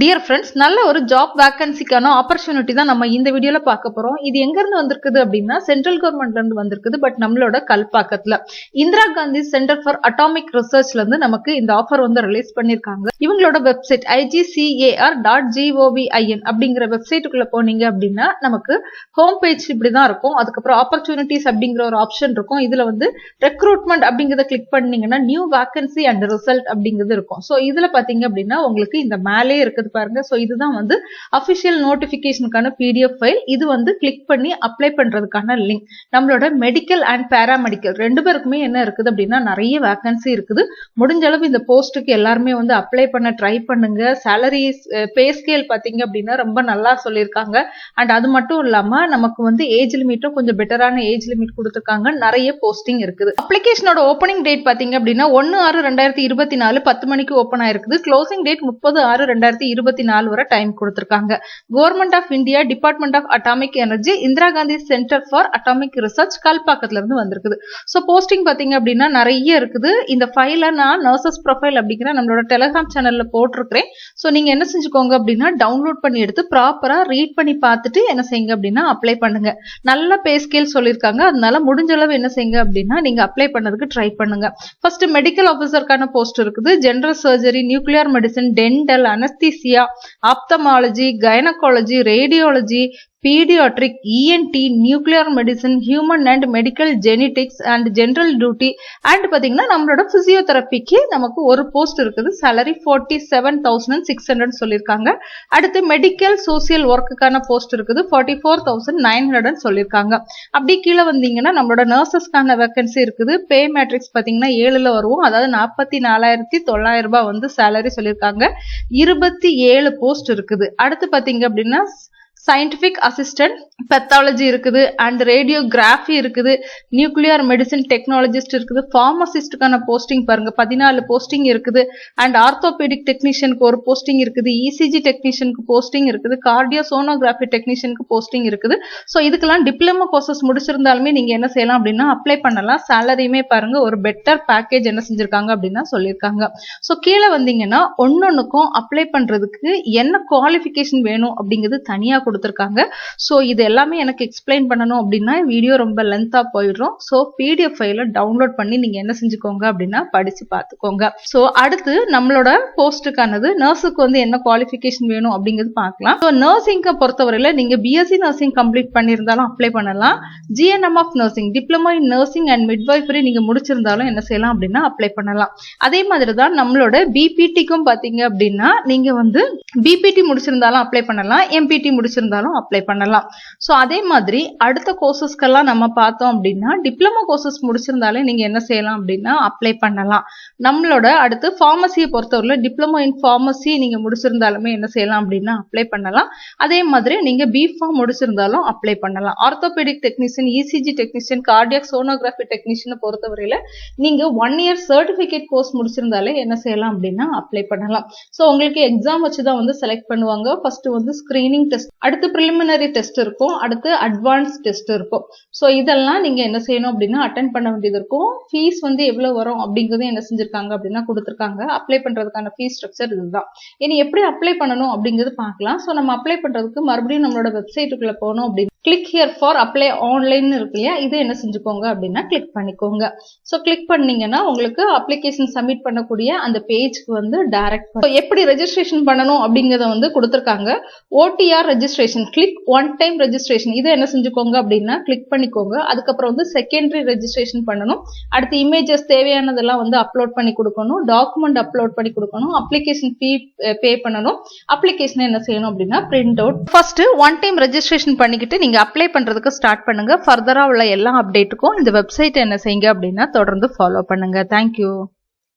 Dear friends நல்ல ஒரு job வேக்கன்சிக்கான opportunity தான் நம்ம இந்த வீடியோல பார்க்க போறோம். இது எங்க இருந்து வந்திருக்குது அப்படின்னா சென்ட்ரல் கவர்மெண்ட்ல இருந்து வந்திருக்குது பட் நம்மளோட கல்பாக்கத்துல. Indira Gandhi centre for atomic ரிசர்ச்ல இருந்து நமக்கு இந்த ஆஃபர் வந்து ரிலீஸ் பண்ணிருக்காங்க. இவங்களோட வெப்சைட் ஐஜிசிஏஆர் டாட் ஜிஓவிஐஎன் அப்படிங்கிற வெப்சைட்டுக்குள்ள போனீங்க அப்படின்னா நமக்கு ஹோம் பேஜ் இப்படிதான் இருக்கும். அதுக்கப்புறம் ஆப்பர்ச்சுனிட்டிஸ் அப்படிங்கிற ஒரு ஆப்ஷன் இருக்கும். இதுல வந்து ரெக்ரூட்மெண்ட் அப்படிங்கறத கிளிக் பண்ணீங்கன்னா நியூ வேக்கன்சி அண்ட் ரிசல்ட் அப்படிங்கிறது இருக்கும். ஸோ இதுல பாத்தீங்க அப்படின்னா உங்களுக்கு இந்த மேலே இருக்குது. பாருங்க. ஸோ இதுதான் வந்து அஃபிஷியல் நோட்டிஃபிகேஷனுக்கான பிடிஎஃப் ஃபைல் இது வந்து கிளிக் பண்ணி அப்ளை பண்றதுக்கான லிங்க் நம்மளோட மெடிக்கல் அண்ட் பேராமெடிக்கல் ரெண்டு பேருக்குமே என்ன இருக்குது அப்படின்னா நிறைய வேக்கன்சி இருக்குது. முடிஞ்ச அளவு இந்த போஸ்ட்டுக்கு எல்லாருமே வந்து அப்ளை பண்ண ட்ரை பண்ணுங்க. சேலரி பே ஸ்கேல் பாத்தீங்க அப்படின்னா ரொம்ப நல்லா சொல்லியிருக்காங்க. அண்ட் அது மட்டும் இல்லாம நமக்கு வந்து ஏஜ் லிமிட்டும் கொஞ்சம் பெட்டரான ஏஜ் லிமிட் கொடுத்துருக்காங்க. நிறைய போஸ்டிங் இருக்குது. அப்ளிகேஷனோட ஓப்பனிங் டேட் பார்த்தீங்க அப்படின்னா ஒன்னு ஆறு ரெண்டாயிரத்தி இருபத்தி நாலு பத்து மணிக்கு ஓப்பன் ஆயிருக்குது. க்ளோசிங் டேட் முப்பது ஆறு ரெண்டாயிரத்தி இருபத்தி நாலு வரை டைம் கொடுத்துருக்காங்க. Government of India department of atomic energy Indira Gandhi centre for atomic research கல்பாக்கத்துல இருந்து வந்திருக்குது. ஸோ போஸ்டிங் பார்த்தீங்க அப்படின்னா நிறைய இருக்குது. இந்த ஃபைல நான் நர்சஸ் ப்ரொஃபைல் அப்படிங்கிற நம்மளோட டெலகிராம் சேனல்ல போட்டிருக்கிறேன். ஸோ நீங்க என்ன செஞ்சுக்கோங்க அப்படின்னா டவுன்லோட் பண்ணி எடுத்து ப்ராப்பரா ரீட் பண்ணி பார்த்துட்டு என்ன செய்யுங்க அப்படின்னா அப்ளை பண்ணுங்க. நல்ல பே ஸ்கேல் சொல்லியிருக்காங்க. அதனால முடிஞ்ச அளவு என்ன செய்யுங்க அப்படின்னா நீங்க அப்ளை பண்ணதுக்கு ட்ரை பண்ணுங்க. ஃபர்ஸ்ட் மெடிக்கல் ஆஃபீஸருக்கான போஸ்ட் இருக்குது. General surgery nuclear medicine dental anaesthesia ophthalmology gynaecology radiology paediatric ENT nuclear medicine human and medical genetics and general duty and பார்த்தீங்கன்னா நம்மளோட பிசியோதெரப்பிக்கு நமக்கு ஒரு போஸ்ட் இருக்குது. Salary forty seven thousand six hundred சொல்லியிருக்காங்க அடுத்து மெடிக்கல் சோசியல் ஒர்க்குக்கான போஸ்ட் இருக்குது. Forty four thousand nine hundred சொல்லியிருக்காங்க அப்படி கீழே வந்தீங்கன்னா நம்மளோட நர்சஸ்க்கான வேகன்சி இருக்குது. பே மேட்ரிக்ஸ் பார்த்தீங்கன்னா ஏழில் வருவோம். அதாவது நாற்பத்தி நாலாயிரத்தி தொள்ளாயிரம் ரூபாய் வந்து சேலரி சொல்லியிருக்காங்க இருபத்தி ஏழு போஸ்ட் இருக்குது. அடுத்து பார்த்தீங்க அப்படின்னா சயின்டிஃபிக் அசிஸ்டன்ட் பெத்தாலஜி இருக்குது அண்ட் ரேடியோகிராஃபி இருக்குது நியூக்ளியர் மெடிசின் டெக்னாலஜிஸ்ட் இருக்குது ஃபார்மசிஸ்டுக்கான போஸ்டிங் பாருங்க பதினாலு போஸ்டிங் இருக்குது அண்ட் ஆர்த்தோபெடிக் டெக்னீஷியனுக்கு ஒரு போஸ்டிங் இருக்குது இசிஜி டெக்னீஷியனுக்கு போஸ்டிங் இருக்குது கார்டியோ சோனோகிராஃபி டெக்னீஷியனுக்கு போஸ்டிங் இருக்குது. ஸோ இதுக்கெல்லாம் டிப்ளமோ கோர்சஸ் முடிச்சிருந்தாலுமே நீங்க என்ன செய்யலாம் அப்படின்னா அப்ளை பண்ணலாம். சேலரியுமே பாருங்க ஒரு பெட்டர் பேக்கேஜ் என்ன செஞ்சிருக்காங்க அப்படின்னா சொல்லியிருக்காங்க. ஸோ கீழே வந்தீங்கன்னா ஒன்னொன்னுக்கும் அப்ளை பண்றதுக்கு என்ன குவாலிஃபிகேஷன் வேணும் அப்படிங்கிறது தனியாக தான் கொடுத்துருக்காங்க. ஸோ இது எல்லாமே எனக்கு எக்ஸ்பிளைன் பண்ணணும் அப்படின்னா வீடியோ ரொம்ப லென்த்தாக போயிடும். ஸோ பிடிஎஃப் ஃபைல டவுன்லோட் பண்ணி நீங்கள் என்ன செஞ்சுக்கோங்க அப்படின்னா படித்து பார்த்துக்கோங்க. ஸோ அடுத்து நம்மளோட போஸ்ட்டுக்கானது நர்ஸுக்கு வந்து என்ன குவாலிஃபிகேஷன் வேணும் அப்படிங்கிறது பார்க்கலாம். ஸோ நர்சிங்கை பொறுத்தவரையில் நீங்கள் பிஎஸ்சி நர்சிங் கம்ப்ளீட் பண்ணியிருந்தாலும் அப்ளை பண்ணலாம். GNM of nursing diploma in nursing and midwifery நீங்கள் முடிச்சிருந்தாலும் என்ன செய்யலாம் அப்படின்னா அப்ளை பண்ணலாம். அதே மாதிரி தான் நம்மளோட பிபிடிக்கும் பார்த்தீங்க அப்படின்னா நீங்கள் வந்து பிபிடி முடிச்சிருந்தாலும் அப்ளை பண்ணலாம். எம்பிடி முடிச்சு முடிச்சிருந்தாலும் அப்ளை பண்ணலாம். ஸோ அதே மாதிரி அடுத்த கோர்சஸ்க்கெல்லாம் நம்ம பார்த்தோம் அப்படின்னா டிப்ளமோ கோர்சஸ் முடிச்சிருந்தாலே நீங்க என்ன செய்யலாம் அப்படின்னா அப்ளை பண்ணலாம். நம்மளோட அடுத்து ஃபார்மசியை பொறுத்தவரையில் டிப்ளமோ இன் ஃபார்மசி நீங்க முடிச்சிருந்தாலுமே என்ன செய்யலாம் அப்படின்னா அப்ளை பண்ணலாம். அதே மாதிரி நீங்க பிஃபார்ம் முடிச்சிருந்தாலும் அப்ளை பண்ணலாம். Orthopaedic technician ECG technician cardiac sonography டெக்னீஷியனை பொறுத்தவரையில நீங்க ஒன் இயர் சர்டிபிகேட் கோர்ஸ் முடிச்சிருந்தாலே என்ன செய்யலாம் அப்படின்னா அப்ளை பண்ணலாம். ஸோ உங்களுக்கு எக்ஸாம் வச்சு தான் வந்து செலக்ட் பண்ணுவாங்க. ஃபர்ஸ்ட் வந்து ஸ்கிரீனிங் டெஸ்ட் அடுத்து ப்ரிலிமினரி டெஸ்ட் இருக்கும். அடுத்து அட்வான்ஸ் டெஸ்ட் இருக்கும். ஸோ இதெல்லாம் நீங்க என்ன செய்யணும் அப்படின்னா அட்டன் பண்ண வேண்டியது இருக்கும். ஃபீஸ் வந்து எவ்வளவு வரும் அப்படிங்கறதும் என்ன செஞ்சிருக்காங்க அப்படின்னா கொடுத்துருக்காங்க. அப்ளை பண்றதுக்கான ஃபீஸ் ஸ்ட்ரக்சர் இதுதான். இனி எப்படி அப்ளை பண்ணணும் அப்படிங்கிறது பார்க்கலாம். ஸோ நம்ம அப்ளை பண்றதுக்கு மறுபடியும் நம்மளோட வெப்சைட்டுக்குள்ள போனோம் அப்படின்னு click here for apply online இருக்கு இல்லையா? இது என்ன செஞ்சுக்கோங்க அப்படின்னா கிளிக் பண்ணிக்கோங்க. ஸோ கிளிக் பண்ணீங்கன்னா உங்களுக்கு அப்ளிகேஷன் சப்மிட் பண்ணக்கூடிய அந்த பேஜ்க்கு வந்து டைரக்ட் எப்படி ரெஜிஸ்ட்ரேஷன் பண்ணணும் அப்படிங்கறத வந்து கொடுத்துருக்காங்க. OTR registration click one time registration இதை என்ன செஞ்சுக்கோங்க அப்படின்னா கிளிக் பண்ணிக்கோங்க. அதுக்கப்புறம் வந்து செகண்டரி ரெஜிஸ்ட்ரேஷன் பண்ணணும். அடுத்து இமேஜஸ் தேவையானதெல்லாம் வந்து அப்லோட் பண்ணி கொடுக்கணும். டாக்குமெண்ட் அப்லோட் பண்ணி கொடுக்கணும். அப்ளிகேஷன் ஃபீ பே பண்ணணும். அப்ளிகேஷன் என்ன செய்யணும் அப்படின்னா print out first one time registration பண்ணிக்கிட்டு நீங்க நீங்கள் அப்ளை பண்ணுறதுக்கு ஸ்டார்ட் பண்ணுங்கள் ஃபர்தராக உள்ள எல்லா அப்டேட்டுக்கும் இந்த வெப்சைட் என்ன செய்யுங்க அப்படின்னா தொடர்ந்து ஃபாலோ பண்ணுங்கள் தேங்க்யூ